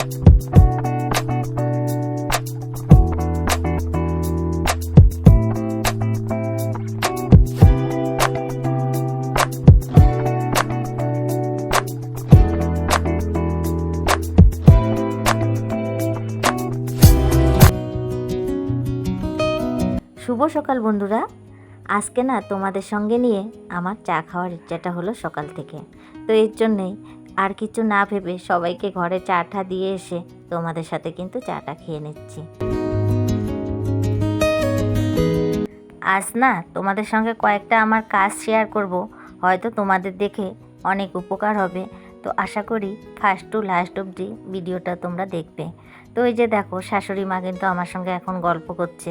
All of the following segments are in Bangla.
শুভ সকাল বন্ধুরা। আজকে না তোমাদের সঙ্গে নিয়ে আমার চা খাওয়ার ইচ্ছাটা হলো সকাল থেকে। তো এর জন্যেই আর কিছু না ভেবে সবাইকে ঘরে চাটা দিয়ে এসে তোমাদের সাথে কিন্তু চাটা খেয়ে নিচ্ছি। আজ না তোমাদের সঙ্গে কয়েকটা আমার কাজ শেয়ার করব। হয়তো তোমাদের দেখে অনেক উপকার হবে। তো আশা করি ফার্স্ট টু লাস্ট অবধি ভিডিওটা তোমরা দেখবে। তো এই যে দেখো, শাশুড়ি মা কিন্তু আমার সঙ্গে এখন গল্প করছে।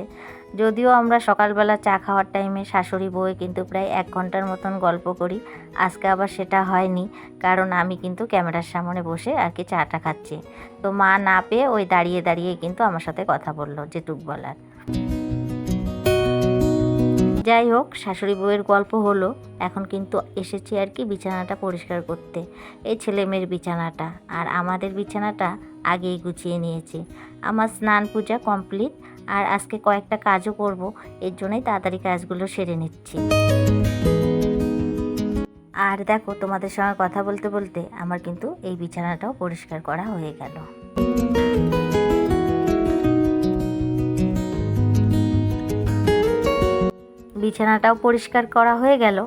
যদিও আমরা সকালবেলা চা খাওয়ার টাইমে শাশুড়ি বউয়ে কিন্তু প্রায় এক ঘণ্টার মতন গল্প করি, আজকে আবার সেটা হয়নি, কারণ আমি কিন্তু ক্যামেরার সামনে বসে আর কি চাটা খাচ্ছি। তো মা না পেয়ে ওই দাঁড়িয়ে দাঁড়িয়ে কিন্তু আমার সাথে কথা বলল যেটুক বলার। যাই হোক, শাশুড়ি বউয়ের গল্প হলো এখন কিন্তু এসেছি আর কি বিছানাটা পরিষ্কার করতে। এই ছেলে মেয়ের বিছানাটা। আর আমাদের বিছানাটা আগেই গুছিয়ে নিয়েছি। আমার স্নান পূজা কমপ্লিট। আর আজকে কয়েকটা কাজও করব। এর জন্যই তাড়াতাড়ি কাজগুলো সেরে নিচ্ছি। আর দেখো, তোমাদের সঙ্গে কথা বলতে বলতে আমার কিন্তু এই বিছানাটাও পরিষ্কার করা হয়ে গেল। বিছানাটাও পরিষ্কার করা হয়ে গেল।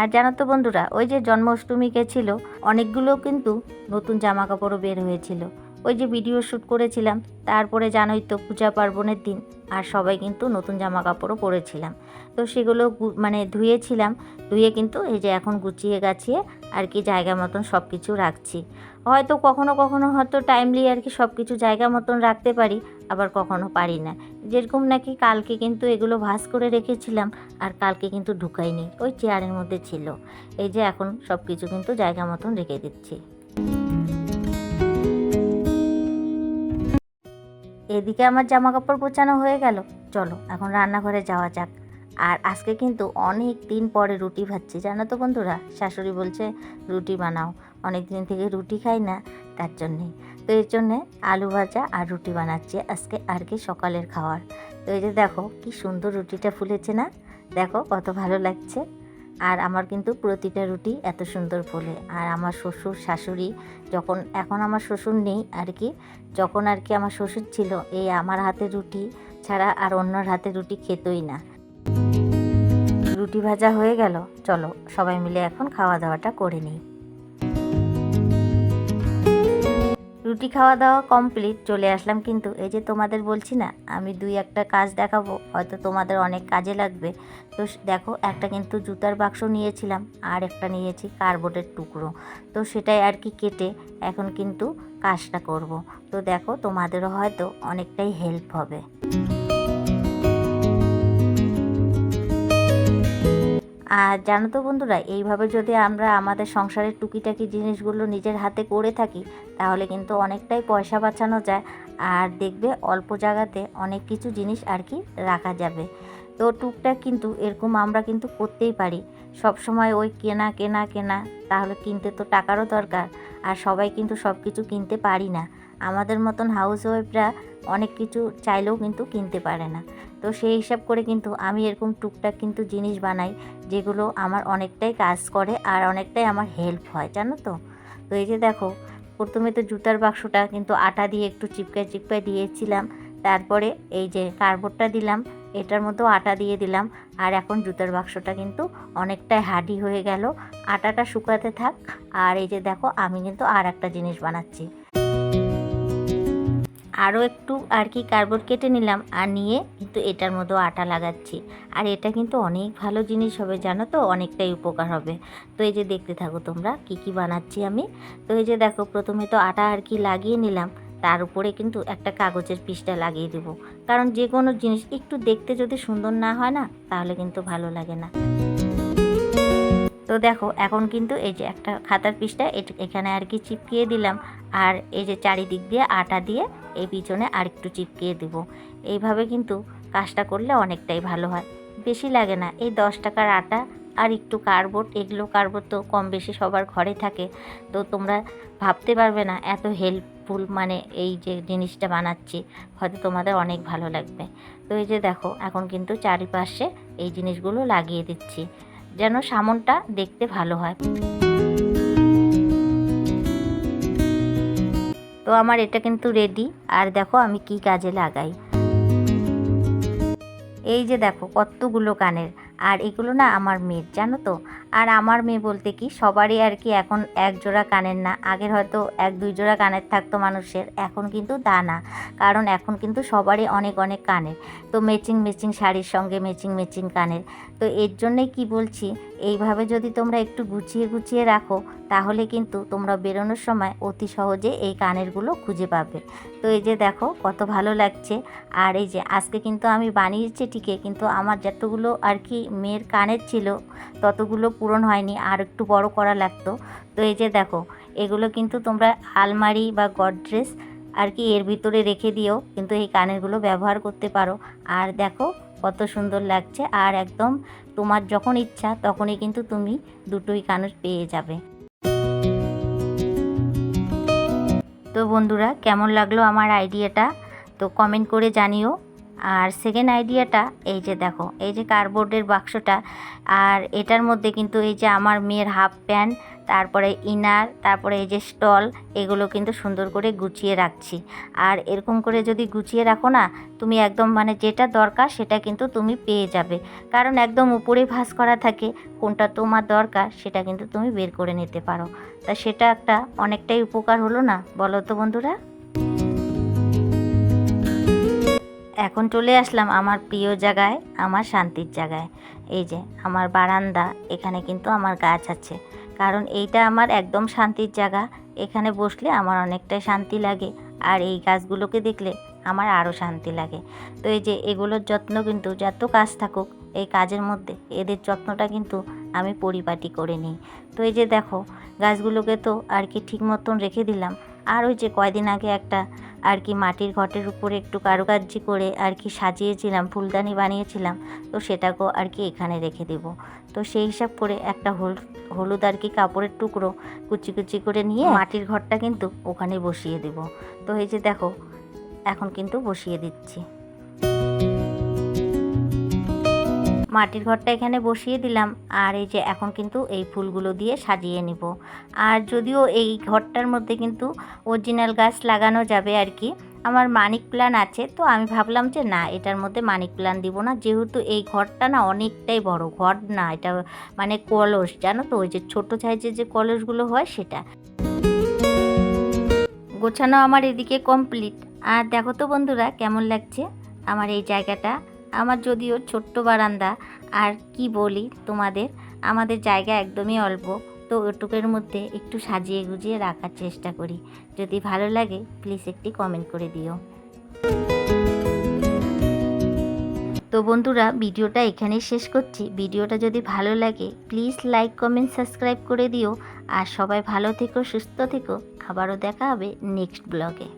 আর জানো তো বন্ধুরা, ওই যে জন্মাষ্টমী গেছিল অনেকগুলো কিন্তু নতুন জামা কাপড়ও বের হয়েছিল। ওই যে ভিডিও শ্যুট করেছিলাম, তারপরে জানোই তো পূজা পার্বণের দিন, আর সবাই কিন্তু নতুন জামা কাপড়ও পরেছিলাম। তো সেগুলো মানে ধুয়েছিলাম, ধুয়ে কিন্তু এই যে এখন গুছিয়ে গাছিয়ে আর কি জায়গা মতন সব কিছু রাখছি। হয়তো কখনো কখনো হয়তো টাইমলি আর কি সব কিছু জায়গা মতন রাখতে পারি আবার কখনো পারি না যেরকম নাকি কালকে কিন্তু এগুলো ভাস করে রেখেছিলাম, আর কালকে কিন্তু ঢুকাইনি, ওই চেয়ারের মধ্যে ছিল। এই যে এখন সব কিছু কিন্তু জায়গা মতন রেখে দিচ্ছি। এদিকে আমার জামা কাপড় গোছানো হয়ে গেল। চলো, এখন রান্নাঘরে যাওয়া যাক। আর আজকে কিন্তু অনেক দিন পরে রুটি ভাজছি। জানো তো বন্ধুরা, শাশুড়ি বলছে, রুটি বানাও। অনেক দিন থেকে রুটি খাই না, তার জন্যে। তো এর জন্যে আলু ভাজা আর রুটি বানাচ্ছি আজকে আর কি সকালের খাওয়ার। তো এই যে দেখো, কি সুন্দর রুটিটা ফুলেছে না? দেখো কত ভালো লাগছে। আর আমার কিন্তু প্রতিটা রুটি এত সুন্দর ফোলে। আর আমার শ্বশুর, শাশুড়ি যখন, এখন আমার শ্বশুর নেই আর কি, যখন আর কি আমার শ্বশুর ছিল, এই আমার হাতে রুটি ছাড়া আর অন্যর হাতে রুটি খেতই না। রুটি ভাজা হয়ে গেল। চলো, সবাই মিলে এখন খাওয়া দাওয়াটা করে নিই। রুটি খাওয়া দাওয়া কমপ্লিট চলে আসলাম কিন্তু এই যে তোমাদের বলছি না, আমি দুই একটা কাজ দেখাবো, হয়তো তোমাদের অনেক কাজে লাগবে। তো দেখো, একটা কিন্তু জুতার বাক্স নিয়েছিলাম, আর একটা নিয়েছি কার্বোর্ডের টুকরো। তো সেটাই আর কি কেটে এখন কিন্তু কাজটা করব। তো দেখো, তোমাদেরও হয়তো অনেকটাই হেল্প হবে। আর জানো তো বন্ধুরা, এইভাবে যদি আমরা আমাদের সংসারের টুকিটাকি জিনিসগুলো নিজের হাতে করে থাকি, তাহলে কিন্তু অনেকটাই পয়সা বাঁচানো যায়। আর দেখবে অল্প জায়গাতে অনেক কিছু জিনিস আর কি রাখা যাবে। তো টুকটাক কিন্তু এরকম আমরা কিন্তু করতেই পারি। সব সময় ওই কেনা কেনা কেনা, তাহলে কিনতে তো টাকারও দরকার। আর সবাই কিন্তু সব কিছু কিনতে পারি না। আমাদের মতন হাউস ওয়াইফরা অনেক কিছু চাইলেও কিন্তু কিনতে পারে না। তো সেই হিসাব করে কিন্তু আমি এরকম টুকটাক কিন্তু জিনিস বানাই, যেগুলো আমার অনেকটাই কাজ করে আর অনেকটাই আমার হেল্প হয়, জানো তো? তো এই যে দেখো, প্রথমে তো জুতার বাক্সটা কিন্তু আটা দিয়ে একটু চিপকায় চিপকায় দিয়েছিলাম, তারপরে এই যে কার্ডবোর্ডটা দিলাম, এটার মধ্যেও আটা দিয়ে দিলাম, আর এখন জুতার বাক্সটা কিন্তু অনেকটাই হাডি হয়ে গেল। আটাটা শুকাতে থাক, আর এই যে দেখো, আমি কিন্তু আর একটা জিনিস বানাচ্ছি। আরও একটু আর কি কার্ডবোর্ড কেটে নিলাম আর নিয়ে কিন্তু এটার মধ্যেও আটা লাগাচ্ছি। আর এটা কিন্তু অনেক ভালো জিনিস হবে, জানো তো? অনেকটাই উপকার হবে। তো এই যে দেখতে থাকো তোমরা, কি কি বানাচ্ছি আমি? তো এই যে দেখো, প্রথমে তো আটা আর কি লাগিয়ে নিলাম, তার উপরে কিন্তু একটা কাগজের পিসটা লাগিয়ে দেব। কারণ যে কোনো জিনিস, একটু দেখতে যদি সুন্দর না হয় না, তাহলে কিন্তু ভালো লাগে না। তো দেখো, এখন কিন্তু এই যে একটা খাতার পিসটা এখানে আর কি চিপকিয়ে দিলাম। আর এই যে চারিদিক দিয়ে আটা দিয়ে এই পিছনে আর একটু চিপকিয়ে দেবো। এইভাবে কিন্তু কাজটা করলে অনেকটাই ভালো হয়। বেশি লাগে না, এই দশ টাকার আটা আর একটু কার্ডবোর্ড এগুলো কার্ডবোর্ড তো কম বেশি সবার ঘরে থাকে। তো তোমরা ভাবতে পারবে না, এত হেল্পফুল মানে এই যে জিনিসটা বানাচ্ছি, হয়তো তোমাদের অনেক ভালো লাগবে। তো এই যে দেখো, এখন কিন্তু চারিপাশে এই জিনিসগুলো লাগিয়ে দিচ্ছি, যেন সামনটা দেখতে ভালো হয়। আমার এটা কিন্তু রেডি আর দেখো আমি কি কাজে লাগাই। এই যে দেখো কতগুলো কানের, আর এগুলো না আমার মেয়ের, জানো তো? আর আমার মেয়ে বলতে কি, সবারই আর কি এখন এক জোড়া কানের না, আগের হয়তো এক দুই জোড়া কানের থাকতো মানুষের, এখন কিন্তু তা না। কারণ এখন কিন্তু সবারই অনেক অনেক কানের। তো ম্যাচিং ম্যাচিং শাড়ির সঙ্গে ম্যাচিং ম্যাচিং কানের। তো এর জন্যই কি বলছি, এইভাবে যদি তোমরা একটু গুছিয়ে গুছিয়ে রাখো, তাহলে কিন্তু তোমরা বেরোনোর সময় অতি সহজে এই কানেরগুলো খুঁজে পাবে। তো এই যে দেখো, কত ভালো লাগছে। আর এই যে আজকে কিন্তু আমি বানিয়েছি ঠিকই, কিন্তু আমার যতগুলো আর কি মেয়ের কানের ছিল, ততগুলো পূরণ হয়নি, আর একটু বড় করা লাগতো। তো এই যে দেখো, এগুলো কিন্তু তোমরা আলমারি বা গডরেজ আর কি এর ভিতরে রেখে দিও কিন্তু এই কানেরগুলো ব্যবহার করতে পারো। আর দেখো, কত সুন্দর লাগছে। আর একদম তোমার যখন ইচ্ছা, তখনই কিন্তু তুমি দুটোই কানের পেয়ে যাবে। তো বন্ধুরা, কেমন লাগল আমার আইডিয়াটা? তো কমেন্ট করে জানিও। আর সেকেন্ড আইডিয়াটা এই যে দেখো, এই যে কার্ডবোর্ডের বাক্সটা, আর এটার মধ্যে কিন্তু এই যে আমার মেয়ের হাফ প্যান্ট তারপরে ইনার তারপরে এই যে স্টল এগুলো কিন্তু সুন্দর করে গুছিয়ে রাখছি। আর এরকম করে যদি গুছিয়ে রাখো না, তুমি একদম মানে যেটা দরকার সেটা কিন্তু তুমি পেয়ে যাবে। কারণ একদম উপরে ভাঁজ করা থাকে, কোনটা তোমার দরকার সেটা কিন্তু তুমি বের করে নিতে পারো। তা সেটা একটা অনেকটাই উপকার হলো না, বলো তো বন্ধুরা? এখন চলে আসলাম আমার প্রিয় জায়গায়, আমার শান্তির জায়গায়। এই যে, আমার বারান্দা, এখানে কিন্তু আমার গাছ আছে। কারণ এইটা আমার একদম শান্তির জায়গা। এখানে বসলে আমার অনেকটাই শান্তি লাগে। আর এই গাছগুলোকে দেখলে আমার আরও শান্তি লাগে। তো এই যে, এগুলোর যত্ন কিন্তু যত কাজ থাকুক, এই কাজের মধ্যে এদের যত্নটা কিন্তু আমি পরিপাটি করে নিই। তো এই যে দেখো, গাছগুলোকে তো আর কি ঠিক মতন রেখে দিলাম। আর ওই যে কয়দিন আগে একটা আর কি মাটির ঘটের উপরে একটু কারুকার্য করে আর কি সাজিয়েছিলাম, ফুলদানি বানিয়েছিলাম, তো সেটাকেও আর কি এখানে রেখে দেব। তো সেই হিসাব করে একটা হল, হলুদ আর কি কাপড়ের টুকরো কুচি কুচি করে নিয়ে মাটির ঘরটা কিন্তু ওখানে বসিয়ে দেব। তো এই যে দেখো, এখন কিন্তু বসিয়ে দিচ্ছি। মাটির ঘরটা এখানে বসিয়ে দিলাম। আর এই যে এখন কিন্তু এই ফুলগুলো দিয়ে সাজিয়ে নিব। আর যদিও এই ঘরটার মধ্যে কিন্তু অরিজিনাল গাছ লাগানো যাবে আর কি, আমার মানিক প্ল্যান আছে। তো আমি ভাবলাম যে না, এটার মধ্যে মানিক প্ল্যান দিব না। যেহেতু এই ঘরটা না অনেকটাই বড়, ঘর না, এটা মানে কলস, জানো তো, ওই যে ছোটো সাইজের যে কলসগুলো হয় সেটা। গোছানো আমার এদিকে কমপ্লিট। আর দেখো তো বন্ধুরা, কেমন লাগছে আমার এই জায়গাটা? আমার যদিও ছোট্ট বারান্দা, আর কি বলি তোমাদের, আমাদের জায়গা একদমই অল্প, তো ওটুকের মধ্যে একটু সাজিয়ে গুজিয়ে রাখার চেষ্টা করি। যদি ভালো লাগে প্লিজ একটি কমেন্ট করে দিও। তো বন্ধুরা, ভিডিওটা এখানেই শেষ করছি। ভিডিওটা যদি ভালো লাগে প্লিজ লাইক কমেন্ট সাবস্ক্রাইব করে দিও। আর সবাই ভালো থেকো, সুস্থ থেকো। আবারও দেখা হবে নেক্সট ব্লগে